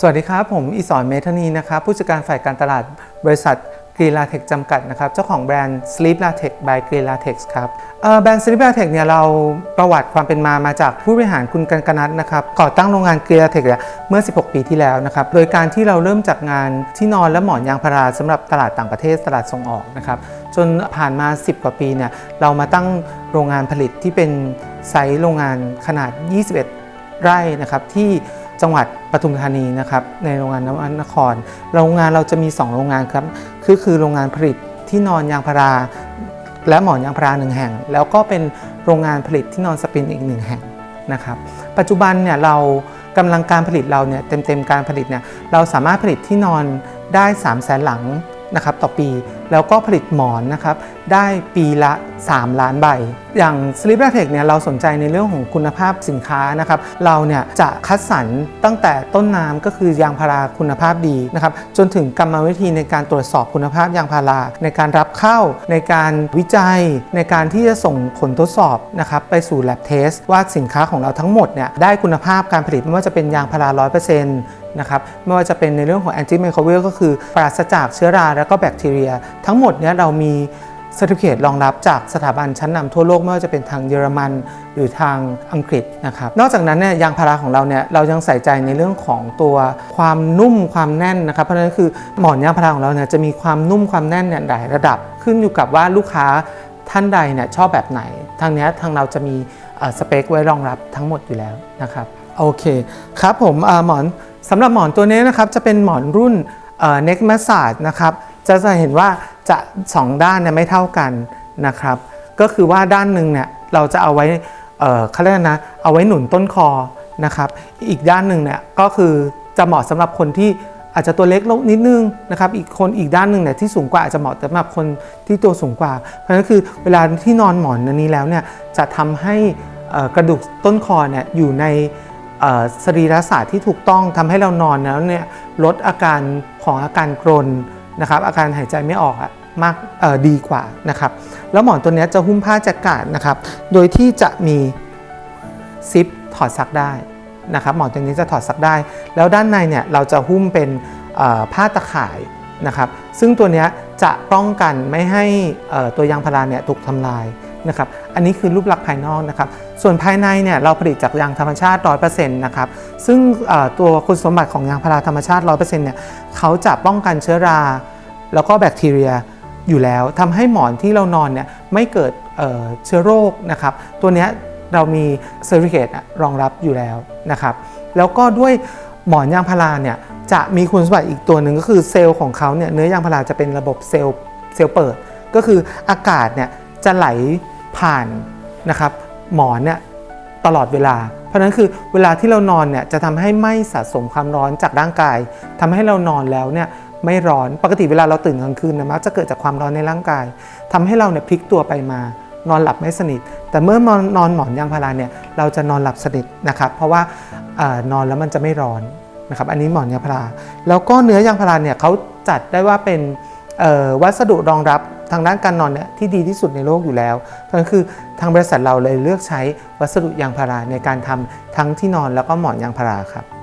สวัสดีครับ ผมอิสอนเมธานีนะครับผู้จัดการฝ่ายการตลาดบริษัทกรีลาเทคจำกัดนะครับเจ้าของแบรนด์ Sleep Latex by g r e l a t e x ครับแบรนด์ Sleep Latex เนี่ยเราประวัติความเป็นมามาจากผู้บริหารคุณกันกนัทนะครับก่อตั้งโรงงาน g r e l a t e x เนี่ยเมื่อ 16 ปีที่แล้วนะครับโดยการที่เราเริ่มจากงานที่นอนและหมอนยางพาราสำหรับตลาดต่างประเทศตลาดส่งออกนะครับจนผ่านมา 10 กว่าปีเนี่ยเรามาตั้งโรงงานผลิตที่เป็นไซส์โรงงานขนาด 21 ไร่นะครับที่ จังหวัดปทุมธานีนะครับในโรงงานน้ำมันนคร โรงงานเราจะมี 2 โรงงานครับคือคือโรงงานผลิตที่นอนยางพารา และหมอนยางพาราหนึ่งแห่ง แล้วก็เป็นโรงงานผลิตที่นอนสปินอีกหนึ่งแห่งนะครับปัจจุบันเนี่ยเรากำลังการผลิตเราเนี่ยเต็มเต็มๆการผลิตเนี่ยเราสามารถผลิตที่นอนได้3 0 0แสนหลังนะครับต่อปีแล้วก็ผลิตหมอนนะครับได้ปีละ 3 ล้านใบอย่าง Sleep l a t e x เนี่ยเราสนใจในเรื่องของคุณภาพสินค้านะครับเราเนี่ยจะคัดสรรตั้งแต่ต้นน้ำก็คือยางพาราคุณภาพดีนะครับจนถึงกรรมวิธีในการตรวจสอบคุณภาพยางพาราในการรับเข้าในการวิจัย ในการที่จะส่งผลทดสอบนะครับไปสู่ lab test ว่าสินค้าของเราทั้งหมดเนี่ยได้คุณภาพการผลิตไม่ว่าจะเป็นยางพารา 100%นะครับไม่ว่าจะเป็นในเรื่องของ anti microbial ก็คือปราศจากเชื้อราและก็แบคทีเรีย ทั้งหมดเนี่ยเรามี c e r t i f i c a t e รองรับจากสถาบันชั้นนำทั่วโลกไม่ว่าจะเป็นทางเยอรมันหรือทางอังกฤษนะครับนอกจากนั้นเนี่ยยางพาราของเราเนี่ยเรายังใส่ใจในเรื่องของตัวความนุ่มความแน่นนะครับเพราะฉะนั้นคือหมอนยางพาราของเราเนี่ยจะมีความนุ่มความแน่นเนี่ยหลายระดับ ขึ้นอยู่กับว่าลูกค้าท่านใดเนี่ยชอบแบบไหน ทางเนี้ยทางเราจะมีสเปคไว้รองรับทั้งหมดอยู่แล้วนะครับโอเคครับผมหมอนสำหรับหมอนตัวนี้นะครับจะเป็นหมอนรุ่นเอ่อ neck massage นะครับจะจะเห็นว่า จะสองด้านเนี่ยไม่เท่ากันนะครับ ก็คือว่าด้านหนึ่งเนี่ยเราจะเอาไว้เอ่อเขาเรียกนะเอาไว้หนุนต้นคอนะครับ อีกด้านหนึ่งเนี่ยก็คือจะเหมาะสำหรับคนที่อาจจะตัวเล็กลงนิดนึงนะครับอีกคนอีกด้านหนึ่งเนี่ยที่สูงกว่าอาจจะเหมาะสำหรับคนที่ตัวสูงกว่า เพราะฉะนั้นคือเวลาที่นอนหมอนอันนี้แล้วเนี่ยจะทำให้กระดูกต้นคอเนี่ยอยู่ในสรีรศาสตร์ที่ถูกต้องทำให้เรานอนแล้วเนี่ยลดอาการของอาการกรนนะครับอาการหายใจไม่ออกอะ มากดีกว่านะครับ แล้วหมอนตัวนี้จะหุ้มผ้าแจ็คกาดนะครับ โดยที่จะมีซิปถอดซักได้นะครับ หมอนตัวนี้จะถอดซักได้ แล้วด้านในเนี่ยเราจะหุ้มเป็นผ้าตะข่ายนะครับ ซึ่งตัวนี้จะป้องกันไม่ให้ตัวยางพาราเนี่ยถูกทำลายนะครับ อันนี้คือรูปลักษณ์ภายนอกนะครับ ส่วนภายในเนี่ยเราผลิตจากยางธรรมชาติ 100%นะครับ ซึ่งตัวคุณสมบัติของยางพาราธรรมชาติ 100%เนี่ยเขาจะป้องกันเชื้อรา แล้วก็แบคทีเรีย อยู่แล้วทำให้หมอนที่เรานอนเนี่ยไม่เกิดเเชื้อโรคนะครับ ตัวนี้เรามีเซอร์ i ิเคตรองรับอยู่แล้วนะครับ แล้วก็ด้วยหมอนยางพาราเนี่ยจะมีคุณสมบัติอีกตัวหนึ่งก็คือเซลล์ของเขาเนี่ยเนื้อยางพาราจะเป็นระบบเซลล์เซลล์เปิด ก็คืออากาศเนี่ยจะไหลผ่านนะครับหมอนเนี่ยตลอดเวลา เพราะฉะนั้นคือเวลาที่เรานอนเนี่ยจะทำให้ไม่สะสมความร้อนจากร่างกายทำให้เรานอนแล้วเนี่ย ไม่ร้อนปกติเวลาเราตื่นกลางคืนนะมักจะเกิดจากความร้อนในร่างกายทำให้เราเนี่ยพลิกตัวไปมานอนหลับไม่สนิท แต่เมื่อนอนนอนหมอนยางพาราเนี่ยเราจะนอนหลับสนิทนะครับเพราะว่าออนอนแล้วมันจะไม่ร้อนนะครับอันนี้หมอนยางพารา แล้วก็เนื้อยางพาราเนี่ยเขาจัดได้ว่าเป็นวัสดุรองรับทางด้านการนอนเนี่ยที่ดีที่สุดในโลกอยู่แล้วเพราะนั้นคือทางบริษัทเราเลยเลือกใช้วัสดุยางพาราในการทำทั้งที่นอนแล้วก็หมอนยางพาราครับ